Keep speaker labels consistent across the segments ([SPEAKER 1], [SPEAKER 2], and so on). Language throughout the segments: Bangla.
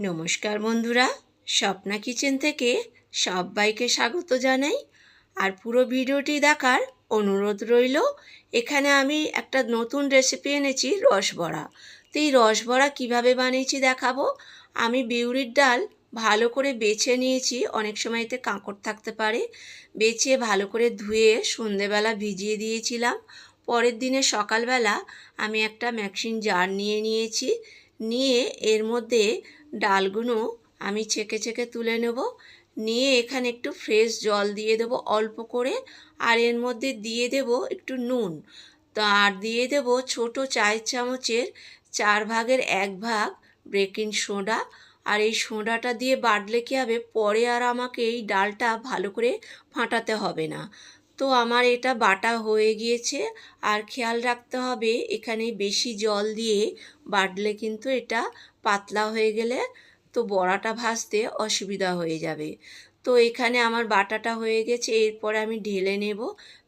[SPEAKER 1] নমস্কার বন্ধুরা, স্বপ্না কিচেন থেকে সবাইকে স্বাগত জানাই। আর পুরো ভিডিওটি দেখার অনুরোধ রইল, এখানে আমি একটা নতুন রেসিপি এনেছি রসবড়া। তো এই রসবড়া কীভাবে বানিয়েছি দেখাবো? আমি বিউরির ডাল ভালো করে বেছে নিয়েছি, অনেক সময় এতে কাঁকড় থাকতে পারে। বেছে ভালো করে ধুয়ে সন্ধেবেলা ভিজিয়ে দিয়েছিলাম। পরের দিনে সকালবেলা আমি একটা ম্যাক্সিন জার নিয়ে নিয়েছি। নিয়ে এর মধ্যে ডালগুলো আমি ছেঁকে ছেঁকে তুলে নেব। নিয়ে এখানে একটু ফ্রেশ জল দিয়ে দেবো অল্প করে। আর এর মধ্যে দিয়ে দেব একটু নুন। তো আর দিয়ে দেব ছোট চায়ের চামচের চার ভাগের এক ভাগ বেকিং সোডা আর এই সোডাটা দিয়ে বাটলে কী হবে? পরে আর আমাকে এই ডালটা ভালো করে ফাটাতে হবে না। তো আমার এটা বাটা হয়ে গিয়েছে। আর খেয়াল রাখতে হবে, এখানে বেশি জল দিয়ে বাটলে কিন্তু এটা পাতলা হয়ে গেলে তো বড়াটা ভাজতে অসুবিধা হয়ে যাবে। তো এখানে আমার বাটাটা হয়ে গেছে, এরপরে আমি ঢেলে নেব।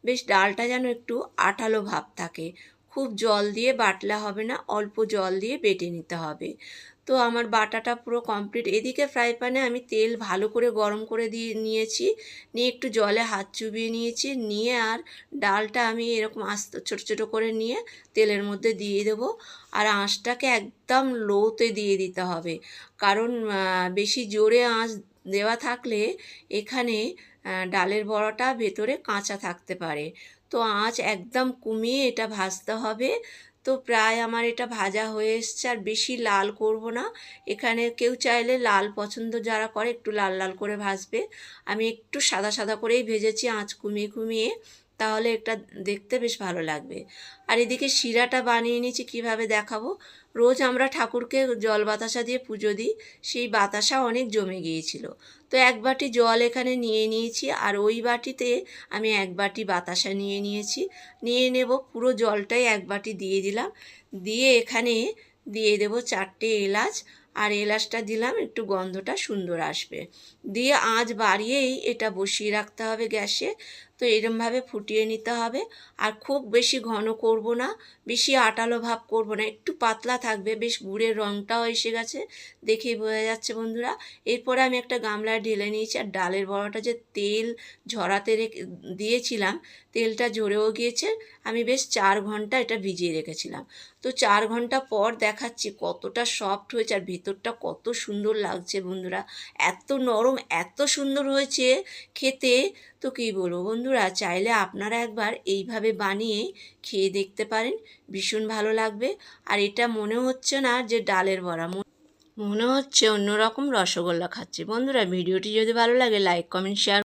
[SPEAKER 1] বেশ ডালটা যেন একটু আঠালো ভাব থাকে। খুব জল দিয়ে বাটলে হবে না, অল্প জল দিয়ে বেটে নিতে হবে। তো আমার বাটাটা পুরো কমপ্লিট এদিকে ফ্রাই প্যানে আমি তেল ভালো করে গরম করে দিয়ে নিয়েছি। নিয়ে একটু জলে হাত চুবিয়ে নিয়েছি। নিয়ে আর ডালটা আমি এরকম আস্তে ছোটো ছোটো করে নিয়ে তেলের মধ্যে দিয়ে দেবো। আর আঁচটাকে একদম লোতে দিয়ে দিতে হবে। কারণ বেশি জোরে আঁচ দেওয়া থাকলে এখানে ডালের বড়াটা ভেতরে কাঁচা থাকতে পারে। তো আঁচ একদম কমিয়ে এটা ভাজতে হবে। তো প্রায় আমার এটা ভাজা হয়ে এসছে, আর বেশি লাল করব না। এখানে কেউ চাইলে লাল পছন্দ যারা করে একটু লাল লাল করে ভাজবে। আমি একটু সাদা সাদা করেই ভেজেছি, আঁচ কমিয়ে কমিয়ে। তাহলে এটা দেখতে বেশ ভালো লাগবে। আর এদিকে শিরাটা বানিয়ে নিয়েছি, কীভাবে দেখাবো? রোজ আমরা ঠাকুরকে জল বাতাসা দিয়ে পুজো দিই, সেই বাতাসা অনেক জমে গিয়েছিল। তো এক বাটি জল এখানে নিয়ে নিয়েছি, আর ওই বাটিতে আমি এক বাটি বাতাসা নিয়ে নিয়েছি। নিয়ে নেব, পুরো জলটাই এক বাটি দিয়ে দিলাম। দিয়ে এখানে দিয়ে দেব চারটে এলাচ, আর এলাচটা দিলাম, একটু গন্ধটা সুন্দর আসবে। দিয়ে আঁচ বাড়িয়েই এটা বসিয়ে রাখতে হবে গ্যাসে। তো এরমভাবে ফুটিয়ে নিতে হবে। আর খুব বেশি ঘন করব না, বেশি আটালো ভাব করব না, একটু পাতলা থাকবে, বেশ গুড়ের রঙটাও এসে গেছে, দেখেই বোঝা যাচ্ছে বন্ধুরা। এরপরে আমি একটা গামলায় ঢেলে নিয়েছি, আর ডালের বড়াটা যে তেল ঝরাতে রেখে, দিয়েছিলাম, তেলটা ঝরেও গিয়েছে। আমি বেশ চার ঘণ্টা এটা ভিজিয়ে রেখেছিলাম। তো চার ঘণ্টা পর দেখাচ্ছি কতটা সফট হয়েছে, আর ভেতরটা কত সুন্দর লাগছে বন্ধুরা। এত নরম, এত সুন্দর হয়েছে খেতে, তো কী বলব বন্ধুরা, চাইলে আপনারা একবার এইভাবে বানিয়ে খেয়ে দেখতে পারেন। ভীষণ ভালো লাগবে। আর এটা মনে হচ্ছে না যে ডালের বড়া, মনে হচ্ছে অন্যরকম রসগোল্লা খাচ্ছে। বন্ধুরা, ভিডিওটি যদি ভালো লাগে, লাইক, কমেন্ট শেয়ার